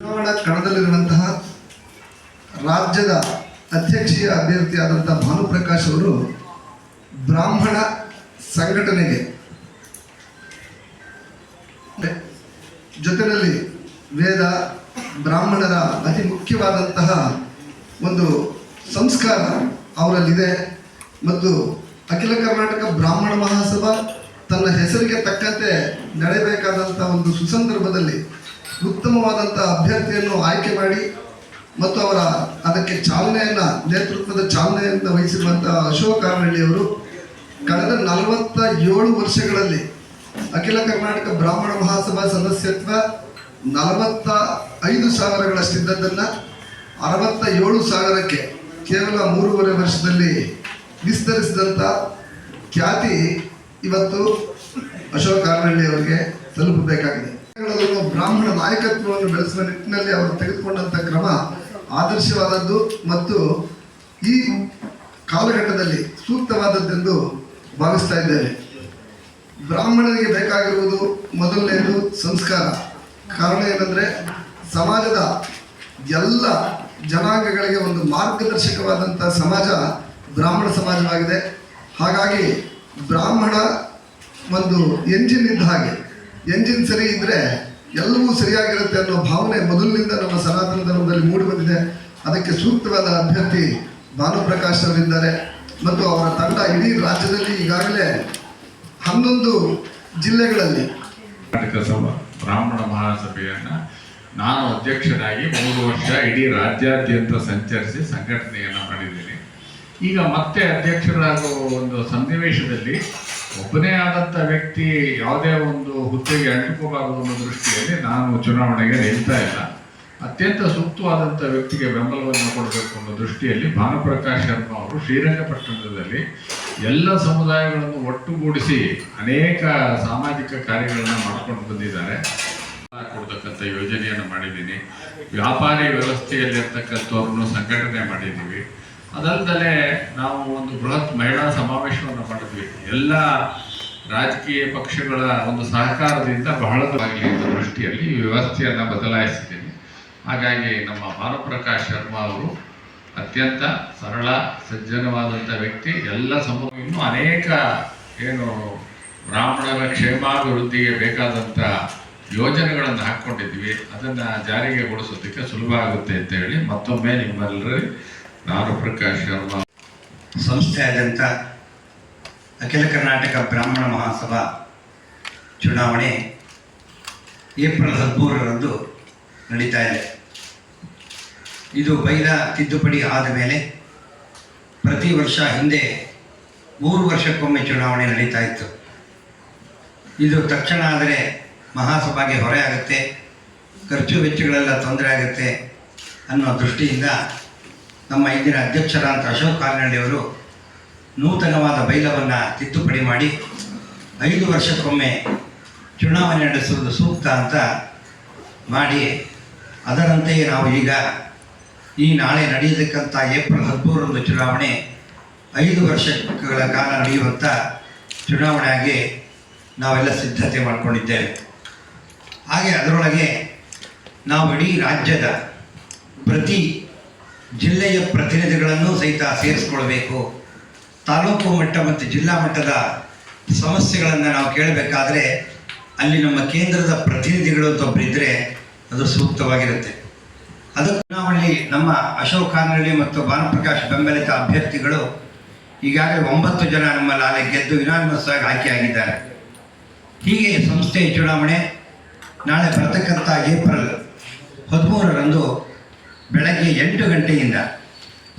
ಚುನಾವಣಾ ಕಣದಲ್ಲಿರುವಂತಹ ರಾಜ್ಯದ ಅಧ್ಯಕ್ಷೀಯ ಅಭ್ಯರ್ಥಿಯಾದಂಥ ಭಾನುಪ್ರಕಾಶ್ ಅವರು ಬ್ರಾಹ್ಮಣ ಸಂಘಟನೆಗೆ ಜೊತೆಯಲ್ಲಿ ವೇದ ಬ್ರಾಹ್ಮಣರ ಅತಿ ಮುಖ್ಯವಾದಂತಹ ಒಂದು ಸಂಸ್ಕಾರ ಅವರಲ್ಲಿದೆ ಮತ್ತು ಅಖಿಲ ಕರ್ನಾಟಕ ಬ್ರಾಹ್ಮಣ ಮಹಾಸಭಾ ತನ್ನ ಹೆಸರಿಗೆ ತಕ್ಕಂತೆ ನಡೆಯಬೇಕಾದಂಥ ಒಂದು ಸುಸಂದರ್ಭದಲ್ಲಿ ಉತ್ತಮವಾದಂಥ ಅಭ್ಯರ್ಥಿಯನ್ನು ಆಯ್ಕೆ ಮಾಡಿ ಮತ್ತು ಅವರ ಅದಕ್ಕೆ ಚಾಲನೆಯನ್ನು, ನೇತೃತ್ವದ ಚಾಲನೆಯನ್ನು ವಹಿಸಿರುವಂಥ ಅಶೋಕ್ ಅವರು ಕಳೆದ ನಲವತ್ತ ಏಳು ವರ್ಷಗಳಲ್ಲಿ ಅಖಿಲ ಕರ್ನಾಟಕ ಬ್ರಾಹ್ಮಣ ಮಹಾಸಭಾ ಸದಸ್ಯತ್ವ ನಲವತ್ತ ಐದು ಸಾವಿರಗಳಷ್ಟಿದ್ದದ್ದನ್ನು ಅರವತ್ತ ಏಳು ಸಾವಿರಕ್ಕೆ ಕೇವಲ ಮೂರುವರೆ ವರ್ಷದಲ್ಲಿ ವಿಸ್ತರಿಸಿದಂಥ ಖ್ಯಾತಿ ಇವತ್ತು ಅಶೋಕ್ ಅವರಿಗೆ ತಲುಪಬೇಕಾಗಿದೆ. ಬ್ರಾಹ್ಮಣ ನಾಯಕತ್ವವನ್ನು ಬೆಳೆಸುವ ನಿಟ್ಟಿನಲ್ಲಿ ಅವರು ತೆಗೆದುಕೊಂಡಂತ ಕ್ರಮ ಆದರ್ಶವಾದದ್ದು ಮತ್ತು ಈ ಕಾಲಘಟ್ಟದಲ್ಲಿ ಸೂಕ್ತವಾದದ್ದೆಂದು ಭಾವಿಸ್ತಾ ಇದ್ದೇನೆ. ಬ್ರಾಹ್ಮಣರಿಗೆ ಬೇಕಾಗಿರುವುದು ಮೊದಲನೆಯದು ಸಂಸ್ಕಾರ. ಕಾರಣ ಏನಂದ್ರೆ ಸಮಾಜದ ಎಲ್ಲ ಜನಾಂಗಗಳಿಗೆ ಒಂದು ಮಾರ್ಗದರ್ಶಕವಾದಂಥ ಸಮಾಜ ಬ್ರಾಹ್ಮಣ ಸಮಾಜವಾಗಿದೆ. ಹಾಗಾಗಿ ಬ್ರಾಹ್ಮಣ ಒಂದು ಎಂಜಿನ್ ಇದ್ದ ಹಾಗೆ ಎಂಜಿನ್ ಸರಿ ಇದ್ರೆ ಎಲ್ಲವೂ ಸರಿಯಾಗಿರುತ್ತೆ ಅನ್ನೋ ಭಾವನೆ ಮೊದಲಿನಿಂದ ನಮ್ಮ ಸನಾತನ ಧರ್ಮದಲ್ಲಿ ಮೂಡಿ ಬಂದಿದೆ. ಅದಕ್ಕೆ ಸೂಕ್ತವಾದ ಅಭ್ಯರ್ಥಿ ಭಾನುಪ್ರಕಾಶ್ ಅವರಿದ್ದಾರೆ. ಮತ್ತು ಅವರ ತಂಡ ಇಡೀ ರಾಜ್ಯದಲ್ಲಿ ಈಗಾಗಲೇ ಹನ್ನೊಂದು ಜಿಲ್ಲೆಗಳಲ್ಲಿ ಕರ್ನಾಟಕ ಸಭಾ, ಬ್ರಾಹ್ಮಣ ಮಹಾಸಭೆಯನ್ನ ನಾನು ಅಧ್ಯಕ್ಷನಾಗಿ ಮೂರು ವರ್ಷ ಇಡೀ ರಾಜ್ಯಾದ್ಯಂತ ಸಂಚರಿಸಿ ಸಂಘಟನೆಯನ್ನು ಮಾಡಿದ್ದೇನೆ. ಈಗ ಮತ್ತೆ ಅಧ್ಯಕ್ಷರಾಗುವ ಒಂದು ಸನ್ನಿವೇಶದಲ್ಲಿ ಒಬ್ಬನೇ ಆದಂಥ ವ್ಯಕ್ತಿ ಯಾವುದೇ ಒಂದು ಹುದ್ದೆಗೆ ಅಂಟಿಕೋಬಾರದು ಅನ್ನೋ ದೃಷ್ಟಿಯಲ್ಲಿ ನಾನು ಚುನಾವಣೆಗೆ ನಿಲ್ತಾ ಇಲ್ಲ. ಅತ್ಯಂತ ಸೂಕ್ತವಾದಂಥ ವ್ಯಕ್ತಿಗೆ ಬೆಂಬಲವನ್ನು ಕೊಡಬೇಕು ಅನ್ನೋ ದೃಷ್ಟಿಯಲ್ಲಿ ಭಾನುಪ್ರಕಾಶ್ ಶರ್ಮಾ ಅವರು ಶ್ರೀರಂಗಪಟ್ಟಣದಲ್ಲಿ ಎಲ್ಲ ಸಮುದಾಯಗಳನ್ನು ಒಟ್ಟುಗೂಡಿಸಿ ಅನೇಕ ಸಾಮಾಜಿಕ ಕಾರ್ಯಗಳನ್ನು ಮಾಡ್ಕೊಂಡು ಬಂದಿದ್ದಾರೆ. ಕೊಡ್ತಕ್ಕಂಥ ಯೋಜನೆಯನ್ನು ಮಾಡಿದ್ದೀನಿ. ವ್ಯಾಪಾರಿ ವ್ಯವಸ್ಥೆಯಲ್ಲಿರ್ತಕ್ಕಂಥವ್ರನ್ನು ಸಂಘಟನೆ ಮಾಡಿದ್ದೀವಿ. ಅದಲ್ಲದೆ ನಾವು ಒಂದು ಬೃಹತ್ ಮಹಿಳಾ ಸಮಾವೇಶವನ್ನು ಮಾಡಿದ್ವಿ. ಎಲ್ಲ ರಾಜಕೀಯ ಪಕ್ಷಗಳ ಒಂದು ಸಹಕಾರದಿಂದ ಬಹಳ ದೃಷ್ಟಿಯಲ್ಲಿ ಈ ವ್ಯವಸ್ಥೆಯನ್ನು ಬದಲಾಯಿಸಿದ್ದೀನಿ ಹಾಗಾಗಿ ನಮ್ಮ ಭಾನುಪ್ರಕಾಶ್ ಶರ್ಮಾ ಅವರು ಅತ್ಯಂತ ಸರಳ ಸಜ್ಜನವಾದಂಥ ವ್ಯಕ್ತಿ. ಎಲ್ಲ ಸಮೂಹ ಇನ್ನೂ ಅನೇಕ ಏನು ಬ್ರಾಹ್ಮಣರ ಕ್ಷೇಮಾಭಿವೃದ್ಧಿಗೆ ಬೇಕಾದಂಥ ಯೋಜನೆಗಳನ್ನು ಹಾಕ್ಕೊಂಡಿದ್ವಿ ಅದನ್ನು ಜಾರಿಗೆಗೊಳಿಸೋದಕ್ಕೆ ಸುಲಭ ಆಗುತ್ತೆ ಅಂತ ಹೇಳಿ ಮತ್ತೊಮ್ಮೆ ನಿಮ್ಮೆಲ್ಲರಲ್ಲಿ ನಾನು ಪ್ರಕಾಶ್ ಶರ್ಮಾ. ಸಂಸ್ಥೆಯಾದಂಥ ಅಖಿಲ ಕರ್ನಾಟಕ ಬ್ರಾಹ್ಮಣ ಮಹಾಸಭಾ ಚುನಾವಣೆ ಏಪ್ರಿಲ್ ಹದಿಮೂರರಂದು ನಡೀತಾ ಇದೆ. ಇದು ಬೈಲ ತಿದ್ದುಪಡಿ ಆದ ಮೇಲೆ ಪ್ರತಿ ವರ್ಷ ಹಿಂದೆ ಮೂರು ವರ್ಷಕ್ಕೊಮ್ಮೆ ಚುನಾವಣೆ ನಡೀತಾ ಇತ್ತು. ಇದು ತಕ್ಷಣ ಆದರೆ ಮಹಾಸಭಾಗೆ ಹೊರೆ ಆಗುತ್ತೆ, ಖರ್ಚು ವೆಚ್ಚಗಳೆಲ್ಲ ತೊಂದರೆ ಆಗುತ್ತೆ ಅನ್ನೋ ದೃಷ್ಟಿಯಿಂದ ನಮ್ಮ ಇಂದಿನ ಅಧ್ಯಕ್ಷರಾದಂಥ ಅಶೋಕ್ ಕಾಲ್ನಳ್ಳಿಯವರು ನೂತನವಾದ ಬೈಲವನ್ನು ತಿದ್ದುಪಡಿ ಮಾಡಿ ಐದು ವರ್ಷಕ್ಕೊಮ್ಮೆ ಚುನಾವಣೆ ನಡೆಸುವುದು ಸೂಕ್ತ ಅಂತ ಮಾಡಿ, ಅದರಂತೆಯೇ ನಾವು ಈಗ ಈ ನಾಳೆ ನಡೆಯತಕ್ಕಂಥ ಏಪ್ರಿಲ್ ಹದಿಮೂರರಂದು ಚುನಾವಣೆ ಐದು ವರ್ಷಗಳ ಕಾಲ ನಡೆಯುವಂಥ ಚುನಾವಣೆಯಾಗಿ ನಾವೆಲ್ಲ ಸಿದ್ಧತೆ ಮಾಡಿಕೊಂಡಿದ್ದೇವೆ. ಹಾಗೆ ಅದರೊಳಗೆ ನಾವು ಇಡೀ ರಾಜ್ಯದ ಪ್ರತಿ ಜಿಲ್ಲೆಯ ಪ್ರತಿನಿಧಿಗಳನ್ನು ಸಹಿತ ಸೇರಿಸ್ಕೊಳ್ಬೇಕು. ತಾಲೂಕು ಮಟ್ಟ ಮತ್ತು ಜಿಲ್ಲಾ ಮಟ್ಟದ ಸಮಸ್ಯೆಗಳನ್ನು ನಾವು ಕೇಳಬೇಕಾದ್ರೆ ಅಲ್ಲಿ ನಮ್ಮ ಕೇಂದ್ರದ ಪ್ರತಿನಿಧಿಗಳು ಅಂತ ಒಬ್ಬರು ಇದ್ದರೆ ಅದು ಸೂಕ್ತವಾಗಿರುತ್ತೆ. ಅದು ಚುನಾವಣೆಯಲ್ಲಿ ನಮ್ಮ ಅಶೋಕ್ ಕಾನಳ್ಳಿ ಮತ್ತು ಭಾನುಪ್ರಕಾಶ್ ಬೆಂಬಲಿತ ಅಭ್ಯರ್ಥಿಗಳು ಈಗಾಗಲೇ ಒಂಬತ್ತು ಜನ ನಮ್ಮ ಲಾಲೆ ಗೆದ್ದು ಯುನಾನಿಮಸ್ ಆಗಿ ಆಯ್ಕೆಯಾಗಿದ್ದಾರೆ ಹೀಗೆ ಸಂಸ್ಥೆಯ ಚುನಾವಣೆ ನಾಳೆ ಬರತಕ್ಕಂಥ ಏಪ್ರಿಲ್ ಹದಿಮೂರರಂದು ಬೆಳಗ್ಗೆ ಎಂಟು ಗಂಟೆಯಿಂದ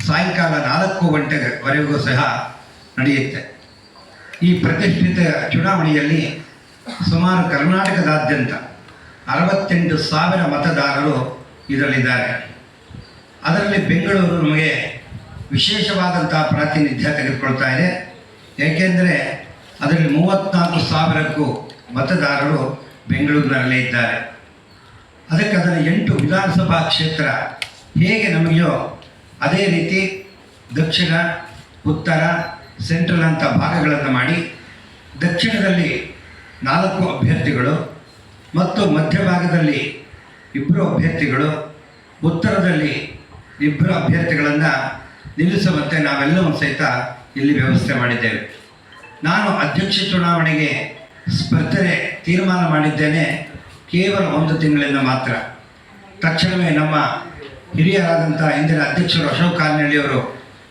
ಸಾಯಂಕಾಲ ನಾಲ್ಕು ಗಂಟೆವರೆಗೂ ಸಹ ನಡೆಯುತ್ತೆ. ಈ ಪ್ರತಿಷ್ಠಿತ ಚುನಾವಣೆಯಲ್ಲಿ ಸುಮಾರು ಕರ್ನಾಟಕದಾದ್ಯಂತ ಅರವತ್ತೆಂಟು ಸಾವಿರ ಮತದಾರರು ಇದರಲ್ಲಿದ್ದಾರೆ. ಅದರಲ್ಲಿ ಬೆಂಗಳೂರು ನಮಗೆ ವಿಶೇಷವಾದಂಥ ಪ್ರಾತಿನಿಧ್ಯ ತೆಗೆದುಕೊಳ್ತಾ ಇದೆ. ಏಕೆಂದರೆ ಅದರಲ್ಲಿ ಮೂವತ್ತ್ನಾಲ್ಕು ಸಾವಿರಕ್ಕೂ ಮತದಾರರು ಬೆಂಗಳೂರಿನಲ್ಲೇ ಇದ್ದಾರೆ. ಅದಕ್ಕೆ ಅದರ ಎಂಟು ವಿಧಾನಸಭಾ ಕ್ಷೇತ್ರ ಹೇಗೆ ನಮಗೆಯೋ ಅದೇ ರೀತಿ ದಕ್ಷಿಣ, ಉತ್ತರ ಸೆಂಟ್ರಲ್ ಅಂತ ಭಾಗಗಳನ್ನು ಮಾಡಿ ದಕ್ಷಿಣದಲ್ಲಿ ನಾಲ್ಕು ಅಭ್ಯರ್ಥಿಗಳು ಮತ್ತು ಮಧ್ಯಭಾಗದಲ್ಲಿ ಇಬ್ಬರು ಅಭ್ಯರ್ಥಿಗಳು, ಉತ್ತರದಲ್ಲಿ ಇಬ್ಬರು ಅಭ್ಯರ್ಥಿಗಳನ್ನು ನಿಲ್ಲಿಸುವಂತೆ ನಾವೆಲ್ಲವೂ ಸಹಿತ ಇಲ್ಲಿ ವ್ಯವಸ್ಥೆ ಮಾಡಿದ್ದೇವೆ. ನಾನು ಅಧ್ಯಕ್ಷ ಚುನಾವಣೆಗೆ ಸ್ಪರ್ಧನೆ ತೀರ್ಮಾನ ಮಾಡಿದ್ದೇನೆ ಕೇವಲ ಒಂದು ತಿಂಗಳಿಂದ ಮಾತ್ರ. ತಕ್ಷಣವೇ ನಮ್ಮ ಹಿರಿಯರಾದಂಥ ಇಂದಿನ ಅಧ್ಯಕ್ಷರು ಅಶೋಕ್ ಕಾಲ್ನಳ್ಳಿಯವರು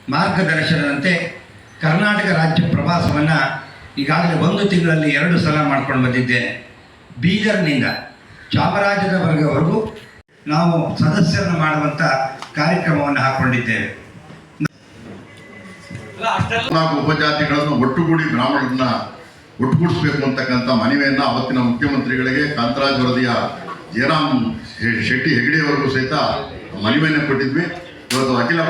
ಮಾರ್ಗದರ್ಶನದಂತೆ ಕರ್ನಾಟಕ ರಾಜ್ಯ ಪ್ರವಾಸವನ್ನು ಈಗಾಗಲೇ ಒಂದು ತಿಂಗಳಲ್ಲಿ ಎರಡು ಸಲ ಮಾಡ್ಕೊಂಡು ಬಂದಿದ್ದೇನೆ. ಬೀದರ್ನಿಂದ ಚಾಮರಾಜನಗರವರೆಗೂ ನಾವು ಸದಸ್ಯರನ್ನು ಮಾಡುವಂಥ ಕಾರ್ಯಕ್ರಮವನ್ನು ಹಾಕ್ಕೊಂಡಿದ್ದೇವೆ ನಾಲ್ಕು ಉಪಜಾತಿಗಳನ್ನು ಒಟ್ಟುಗೂಡಿ ಬ್ರಾಹ್ಮಣರನ್ನ ಒಟ್ಟುಗೂಡಿಸಬೇಕು ಅಂತಕ್ಕಂಥ ಮನವಿಯನ್ನು ಅವತ್ತಿನ ಮುಖ್ಯಮಂತ್ರಿಗಳಿಗೆ ಕಾಂತರಾಜ್ ವರದಿಯ ಜಯರಾಮ್ ಶೆಟ್ಟಿ ಹೆಗಡೆಯವರೆಗೂ ಸಹಿತ ಮನವಿಯನ್ನು ಕೊಟ್ಟಿದ್ವಿ. ಇವತ್ತು ಅಖಿಲ